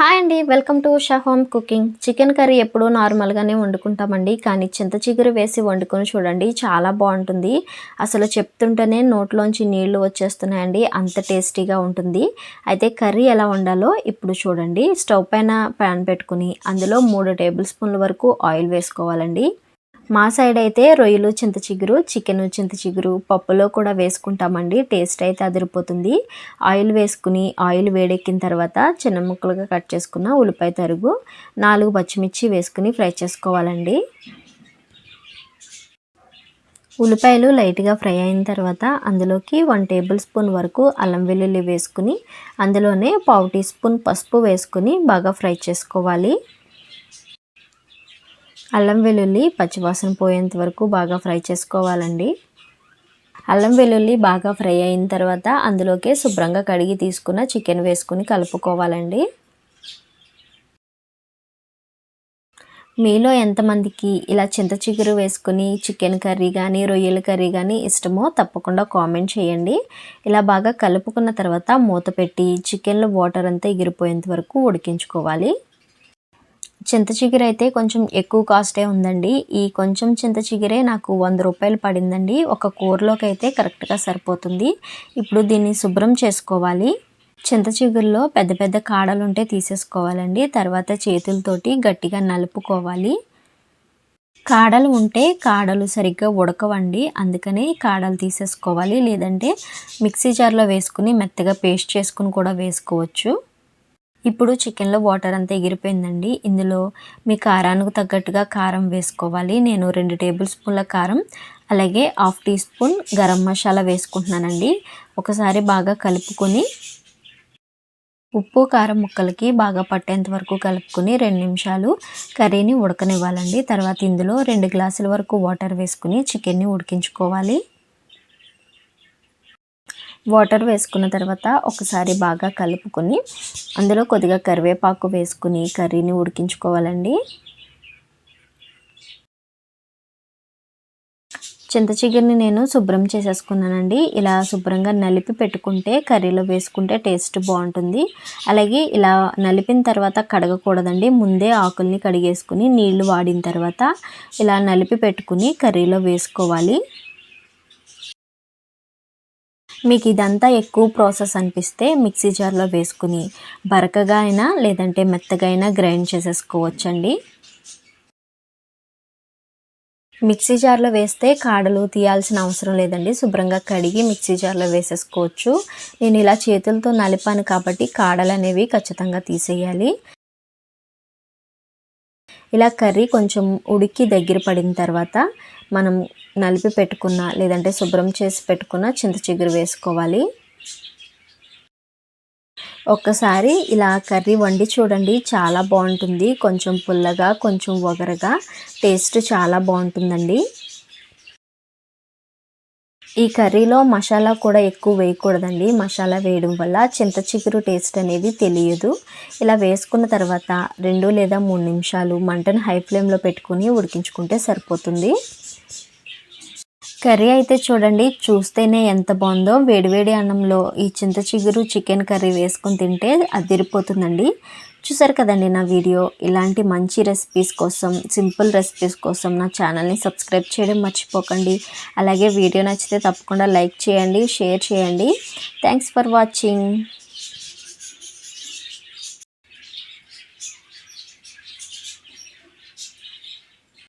Hi అండి. Welcome to Sha home cooking. Chicken curry ఎప్పుడూ నార్మల్గానే వండుకుంటామండి. కానీ చింత చిగురు వేసి వండుకొని చూడండి చాలా బాగుంటుంది. అసలు చెప్తుంటేనే నోట్లోంచి నీళ్ళు వచ్చేస్తున్నాయండి. అంత టేస్టీగా ఉంటుంది. అయితే కర్రీ ఎలా వండాలో ఇప్పుడు చూడండి. స్టవ్ పైన ప్యాన్ పెట్టుకుని అందులో మూడు టేబుల్ స్పూన్ల వరకు ఆయిల్ వేసుకోవాలండి. మా సైడ్ అయితే రొయ్యలు చింత చిగురు చికెన్ చింత చిగురు పప్పులో కూడా వేసుకుంటామండి. టేస్ట్ అయితే అదిరిపోతుంది. ఆయిల్ వేసుకుని ఆయిల్ వేడెక్కిన తర్వాత చిన్న ముక్కలుగా కట్ చేసుకున్న ఉల్లిపాయ తరుగు నాలుగు పచ్చిమిర్చి వేసుకుని ఫ్రై చేసుకోవాలండి. ఉల్లిపాయలు లైట్గా ఫ్రై అయిన తర్వాత అందులోకి వన్ టేబుల్ స్పూన్ వరకు అల్లం వెల్లుల్లి వేసుకుని అందులోనే పావు టీ స్పూన్ పసుపు వేసుకుని బాగా ఫ్రై చేసుకోవాలి. అల్లం వెల్లుల్లి పచ్చివాసన పోయేంత వరకు బాగా ఫ్రై చేసుకోవాలండి. అల్లం వెల్లుల్లి బాగా ఫ్రై అయిన తర్వాత అందులోకే శుభ్రంగా కడిగి తీసుకున్న చికెన్ వేసుకుని కలుపుకోవాలండి. మీలో ఎంతమందికి ఇలా చింత చిగురు వేసుకుని చికెన్ కర్రీ కానీ రొయ్యల కర్రీ కానీ ఇష్టమో తప్పకుండా కామెంట్ చేయండి. ఇలా బాగా కలుపుకున్న తర్వాత మూత పెట్టి చికెన్లో వాటర్ అంతా ఎగిరిపోయేంత వరకు ఉడికించుకోవాలి. చింత చిగురు అయితే కొంచెం ఎక్కువ కాస్టే ఉందండి. ఈ కొంచెం చింత చిగురే నాకు వంద రూపాయలు పడిందండి. ఒక కూరలోకి అయితే కరెక్ట్గా సరిపోతుంది. ఇప్పుడు దీన్ని శుభ్రం చేసుకోవాలి. చింత చిగురులో పెద్ద పెద్ద కాడలు ఉంటే తీసేసుకోవాలండి. తర్వాత చేతులతోటి గట్టిగా నలుపుకోవాలి. కాడలు ఉంటే కాడలు సరిగ్గా ఉడకవండి. అందుకని కాడలు తీసేసుకోవాలి. లేదంటే మిక్సీ జార్లో వేసుకుని మెత్తగా పేస్ట్ చేసుకుని కూడా వేసుకోవచ్చు. ఇప్పుడు చికెన్లో వాటర్ అంతా ఎగిరిపోయిందండి. ఇందులో మీ కారానికి తగ్గట్టుగా కారం వేసుకోవాలి. నేను రెండు టేబుల్ స్పూన్ల కారం అలాగే half teaspoon garam masala వేసుకుంటున్నానండి. ఒకసారి బాగా కలుపుకొని ఉప్పు కారం ముక్కలకి బాగా పట్టేంత వరకు కలుపుకొని రెండు నిమిషాలు కర్రీని ఉడకనివ్వాలండి. తర్వాత ఇందులో రెండు గ్లాసుల వరకు వాటర్ వేసుకుని చికెన్ని ఉడికించుకోవాలి. వాటర్ వేసుకున్న తర్వాత ఒకసారి బాగా కలుపుకొని అందులో కొద్దిగా కరివేపాకు వేసుకుని కర్రీని ఉడికించుకోవాలండి. చింత చిగురిని నేను శుభ్రం చేసేసుకున్నానండి. ఇలా శుభ్రంగా నలిపి పెట్టుకుంటే కర్రీలో వేసుకుంటే టేస్ట్ బాగుంటుంది. అలాగే ఇలా నలిపిన తర్వాత కడగకూడదండి. ముందే ఆకుల్ని కడిగేసుకుని నీళ్ళు వాడిన తర్వాత ఇలా నలిపి పెట్టుకుని కర్రీలో వేసుకోవాలి. మీకు ఇదంతా ఎక్కువ ప్రాసెస్ అనిపిస్తే మిక్సీ జార్లో వేసుకుని బరకగా అయినా లేదంటే మెత్తగా అయినా గ్రైండ్ చేసేసుకోవచ్చండి. మిక్సీ జార్లో వేస్తే కాడలు తీయాల్సిన అవసరం లేదండి. శుభ్రంగా కడిగి మిక్సీ జార్లో వేసేసుకోవచ్చు. నేను ఇలా చేతులతో నలిపాను కాబట్టి కాడలు అనేవి ఖచ్చితంగా తీసేయాలి. ఇలా కర్రీ కొంచెం ఉడికి దగ్గర పడిన తర్వాత మనం నలిపి పెట్టుకున్న లేదంటే శుభ్రం చేసి పెట్టుకున్న చింత చిగురు వేసుకోవాలి. ఒక్కసారి ఇలా కర్రీ వండి చూడండి చాలా బాగుంటుంది. కొంచెం పుల్లగా కొంచెం ఒగరగా టేస్ట్ చాలా బాగుంటుందండి. ఈ కర్రీలో మసాలా కూడా ఎక్కువ వేయకూడదండి. మసాలా వేయడం వల్ల చింత చిగురు టేస్ట్ అనేది తెలియదు. ఇలా వేసుకున్న తర్వాత రెండు లేదా మూడు నిమిషాలు మంటను హై ఫ్లేమ్లో పెట్టుకుని ఉడికించుకుంటే సరిపోతుంది. కర్రీ అయితే చూడండి చూస్తేనే ఎంత బాగుందో. వేడివేడి అన్నంలో ఈ చింత చిగురు చికెన్ కర్రీ వేసుకొని తింటే అదిరిపోతుందండి. చూసారు కదండి నా వీడియో? ఇలాంటి మంచి రెసిపీస్ కోసం సింపుల్ రెసిపీస్ కోసం నా ఛానల్ని సబ్స్క్రైబ్ చేయడం మర్చిపోకండి. అలాగే వీడియో నచ్చితే తప్పకుండా లైక్ చేయండి షేర్ చేయండి. Thanks for watching